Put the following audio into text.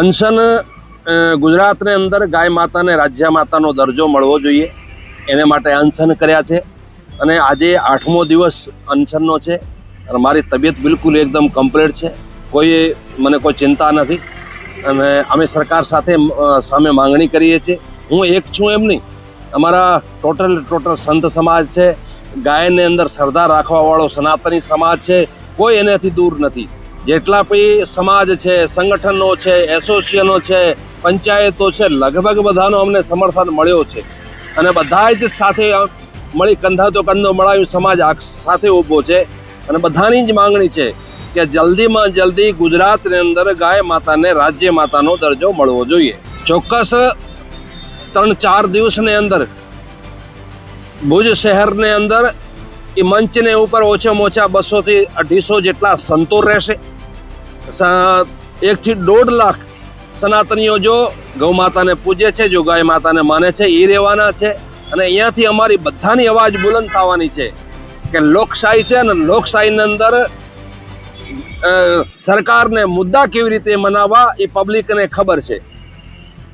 અનશન ગુજરાતની અંદર ગાય માતાને રાજ્ય માતાનો દરજ્જો મળવો જોઈએ. એને માટે અનશન કર્યા છે. અને આજે આઠમો દિવસ અનશનનો છે. અને મારી તબિયત બિલકુલ એકદમ કમ્પ્લીટ છે. કોઈ મને કોઈ ચિંતા નથી. અને અમે સરકાર સાથે સામે માંગણી કરીએ છીએ. હું એક છું એમ નહીં. અમારા ટોટલ ટોટલ સંત સમાજ છે. ગાયને અંદર શ્રદ્ધા રાખવાવાળો સનાતની સમાજ છે. કોઈ એનાથી દૂર નથી. જેટલા પણ સમાજ છે, સંગઠનો છે, એસોસિએશનો છે, પંચાયતો છે, લગભગ બધાનો અમને સમર્થન મળ્યો છે. અને બધા જ સાથે મળી કંધા તો કંધો મળાવી સમાજ સાથે ઊભો છે. અને બધાની જ માંગણી છે કે જલ્દીમાં જલ્દી ગુજરાતની અંદર ગાય માતાને રાજ્ય માતાનો દરજ્જો મળવો જોઈએ. ચોક્કસ ત્રણ ચાર દિવસની અંદર ભુજ શહેરની અંદર એ મંચને ઉપર ઓછામાં ઓછા બસોથી અઢીસો જેટલા સંતો રહેશે. એકથી દોઢ લાખ સનાતનીઓ જો ગૌ માતાને પૂજે છે, જો ગાય માતાને માને છે એ રહેવાના છે. અને અહીંયાથી અમારી બધાની અવાજ બુલંદ થવાની છે કે લોકશાહી છે અને લોકશાહીની અંદર સરકારને મુદ્દા કેવી રીતે મનાવવા એ પબ્લિકને ખબર છે.